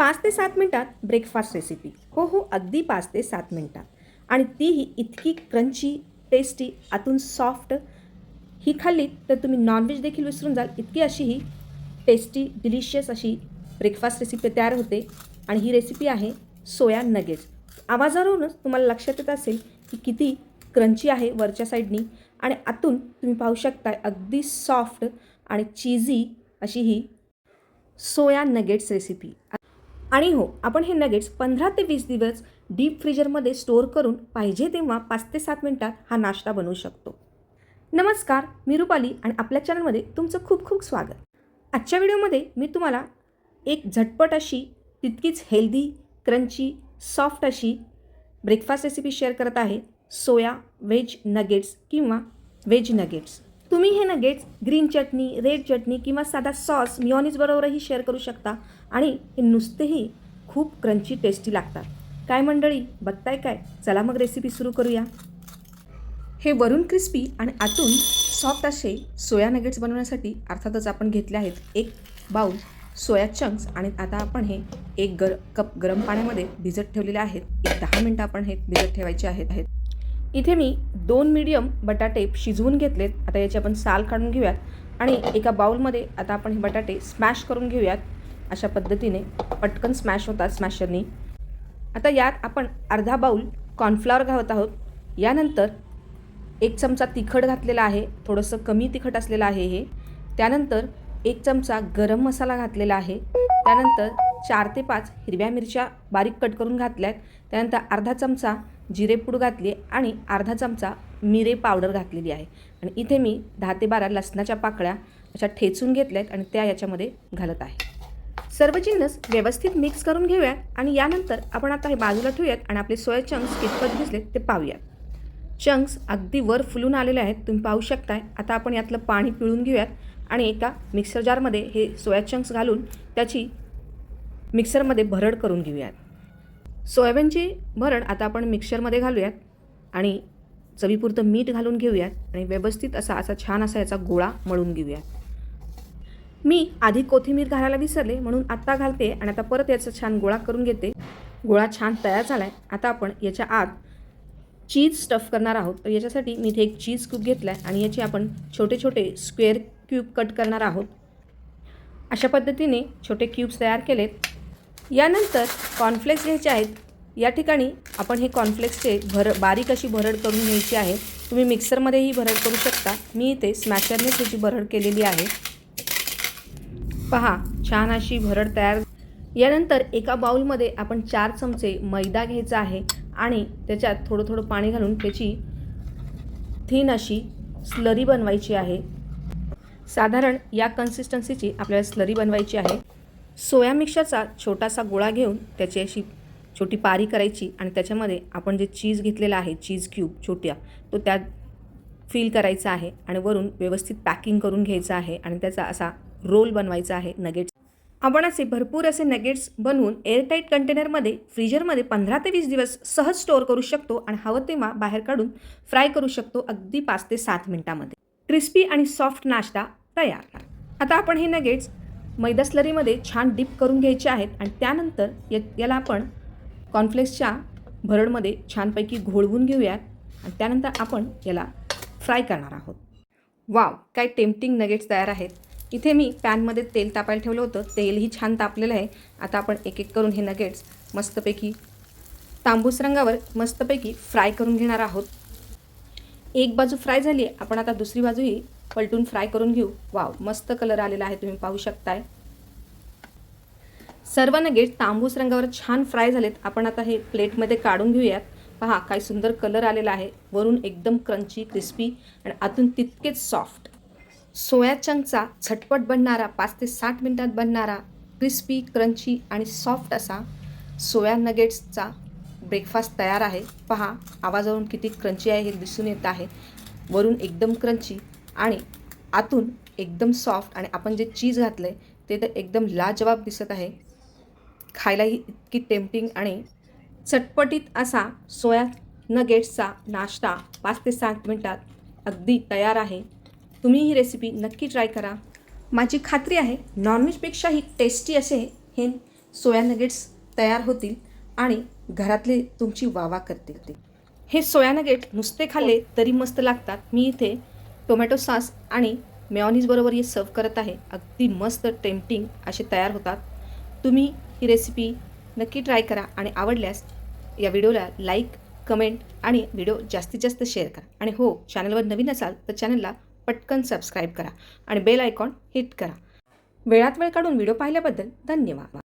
पाच ते सात मिनटात ब्रेकफास्ट रेसिपी हो हो अगदी पाच ते सात मिनटात. आणि तीही इतकी क्रंची टेस्टी आतून सॉफ्ट ही खाल्ली तर तुम्ही नॉनव्हेज देखील विसरून जाल. इतकी अशी ही टेस्टी डिलिशियस अशी ब्रेकफास्ट रेसिपी तयार होते. आणि ही रेसिपी आहे सोया नगेट्स आवाजावरूनच तुम्हाला लक्षात येत असेल की किती क्रंची आहे वरच्या साईडनी आणि आतून तुम्ही पाहू शकता अगदी सॉफ्ट आणि चीझी अशी ही सोया नगेट्स रेसिपी आणि हो आपण हे नगेट्स पंधरा ते वीस दिवस डीप फ्रीजरमध्ये स्टोअर करून पाहिजे तेव्हा पाच ते सात मिनटात हा नाश्ता बनवू शकतो. नमस्कार मी रुपाली आणि आपल्या चॅनलमध्ये तुमचं खूप खूप स्वागत. आजच्या व्हिडिओमध्ये मी तुम्हाला एक झटपट अशी तितकीच हेल्दी क्रंची सॉफ्ट अशी ब्रेकफास्ट रेसिपी शेअर करत आहे. सोया व्हेज नगेट्स किंवा व्हेज नगेट्स तुम्ही हे nuggets green chutney red chutney किंवा साधा सॉस मिओनीजबरोबरही शेअर करू शकता. आणि हे नुसतेही खूप क्रंची टेस्टी लागतात. काय मंडळी बघताय काय? चला मग रेसिपी सुरू करूया. हे वरून क्रिस्पी आणि आतून सॉफ्ट असे सोया नगेट्स बनवण्यासाठी अर्थातच आपण घेतले आहेत एक बाऊल सोया चंक्स आणि आता आपण हे एक गर कप गरम पाण्यामध्ये भिजत ठेवलेले आहेत. एक दहा मिनटं आपण हे भिजत ठेवायचे आहेत. आहेत इथे मी दोन मीडियम बटाटे शिजवून घेतलेत. आता याची आपण साल काढून घेऊयात आणि एका बाऊलमध्ये आता आपण हे बटाटे स्मॅश करून घेऊयात. अशा पद्धतीने पटकन स्मॅश होतात स्मॅशरनी आता यात आपण अर्धा बाऊल कॉर्नफ्लॉवर घालत आहोत. यानंतर एक चमचा तिखट घातलेला आहे. थोडंसं कमी तिखट असलेलं आहे हे. त्यानंतर एक चमचा गरम मसाला घातलेला आहे. त्यानंतर चार ते पाच हिरव्या मिरच्या बारीक कट करून घातल्या आहेत त्यानंतर अर्धा चमचा जिरेपूड घातली आणि अर्धा चमचा मिरे पावडर घातलेली आहे. आणि इथे मी दहा ते बारा लसणाच्या पाकळ्या अशा ठेचून घेतल्या आहेत आणि त्या याच्यामध्ये घालत आहे. सर्व जिन्नस व्यवस्थित मिक्स करून घेऊयात आणि यानंतर आपण आता हे बाजूला ठेवूयात आणि आपले सोया चंक्स कितपत भिजले ते पाहूयात. चंक्स अगदी वर फुलून आलेले आहेत तुम्ही पाहू शकताय. आता आपण यातलं पाणी पिळून घेऊयात आणि एका मिक्सर जारमध्ये हे सोया चंक्स घालून त्याची मिक्सरमध्ये भरड करून घेऊयात. सोयाबीनची भरड आता आपण मिक्सरमध्ये घालूयात आणि चवीपुरतं मीठ घालून घेऊयात आणि व्यवस्थित असा असा छान असा याचा गोळा मळून घेऊयात. मी आधी कोथिंबीर घालायला विसरले म्हणून आत्ता घालते आणि आता परत याचा छान गोळा करून घेते. गोळा छान तयार झाला आहे आता आपण याच्या आत चीज स्टफ करणार आहोत. तर याच्यासाठी मी इथे एक चीज क्यूब घेतला आहे आणि याचे आपण छोटे छोटे स्क्वेअर क्यूब कट करणार आहोत. अशा पद्धतीने छोटे क्यूब्स तयार केलेत. यानंतर कॉर्नफ्लेक्स घ्यायचे आहेत. या ठिकाणी आपण हे कॉर्नफ्लेक्सचे भर बारीक अशी भरड करून घ्यायची आहे. तुम्ही मिक्सरमध्येही भरड करू शकता. मी इथे स्मॅशरनेच ह्याची भरड केलेली आहे. पहा छान अशी भरड तयार यानंतर एका बाऊलमध्ये आपण चार चमचे मैदा घ्यायचा आहे आणि त्याच्यात थोडं थोडं पाणी घालून त्याची थीन अशी स्लरी बनवायची आहे. साधारण या कन्सिस्टन्सीची आपल्याला स्लरी बनवायची आहे. सोया मिक्सरचा छोटासा गोळा घेऊन त्याची अशी छोटी पारी करायची आणि त्याच्यामध्ये आपण जे चीज घेतलेला आहे चीज क्यूब छोट्या तो त्यात फील करायचा आहे आणि वरून व्यवस्थित पॅकिंग करून घ्यायचं आहे आणि त्याचा असा रोल बनवायचा आहे नगेट्स आपण असे भरपूर असे नगेट्स बनवून एअरटाईट कंटेनरमध्ये फ्रीजरमध्ये पंधरा ते वीस दिवस सहज स्टोअर करू शकतो आणि हवं तेव्हा बाहेर काढून फ्राय करू शकतो अगदी पाच ते सात मिनटामध्ये. क्रिस्पी आणि सॉफ्ट नाश्ता तयार. आता आपण हे नगेट्स मैदा स्लरीमध्ये छान डिप करून घ्यायचे आहेत आणि त्यानंतर य याला आपण कॉर्नफ्लेक्सच्या भरडमध्ये छानपैकी घोळवून घेऊयात आणि त्यानंतर आपण याला फ्राय करणार आहोत. वाव काय टेम्पटिंग नगेट्स तयार आहेत. इथे मी पॅनमध्ये तेल तापायला ठेवलं होतं. तेलही छान तापलेलं आहे. आता आपण एक एक करून हे नगेट्स मस्तपैकी तांबूस रंगावर मस्तपैकी फ्राय करून घेणार आहोत. एक बाजू फ्राय झाली आहे. आपण आता दुसरी बाजूही पलटून फ्राय करून घेऊ. वाव मस्त कलर आलेला आहे. तुम्ही पाहू शकताय. सर्व नगेट तांबूस रंगावर छान फ्राय झालेत. आपण आता हे प्लेटमध्ये काढून घेऊयात. पहा काय सुंदर कलर आलेला आहे. वरून एकदम क्रंची क्रिस्पी आणि आतून तितकेच सॉफ्ट सोया चंकचा झटपट बनणारा पाच ते साठ मिनटात बनणारा क्रिस्पी क्रंची आणि सॉफ्ट असा सोया नगेट्सचा ब्रेकफास्ट तयार आहे. पहा आवाजावरून किती क्रंची आहे हे दिसून येत आहे. वरून एकदम क्रंची आणि आतून एकदम सॉफ्ट आणि आपण जे चीज घातलं आहे ते तर एकदम लाजवाब दिसत आहे. खायलाही इतकी टेम्पटिंग आणि चटपटीत असा सोया नगेट्सचा नाश्ता पाच ते सात मिनटात अगदी तयार आहे. तुम्ही ही रेसिपी नक्की ट्राय करा. माझी खात्री आहे नॉनव्हेजपेक्षाही टेस्टी असे हे सोया नगेट्स तयार होतील आणि घरातले तुमची वावा करतील हे सोया नगेट नुसते खाल्ले तरी मस्त लागतात. मी इथे टोमॅटो सॉस आणि मेऑनीजबरोबर हे सर्व करत आहे. अगदी मस्त टेम्पटिंग असे तयार होतात. तुम्ही ही रेसिपी नक्की ट्राय करा आणि आवडल्यास या व्हिडिओला लाईक कमेंट आणि व्हिडिओ जास्तीत जास्त शेअर करा. आणि हो चॅनलवर नवीन असाल तर चॅनलला पटकन सबस्क्राईब करा आणि बेल आयकॉन हिट करा. वेळात वेळ काढून व्हिडिओ पाहिल्याबद्दल धन्यवाद.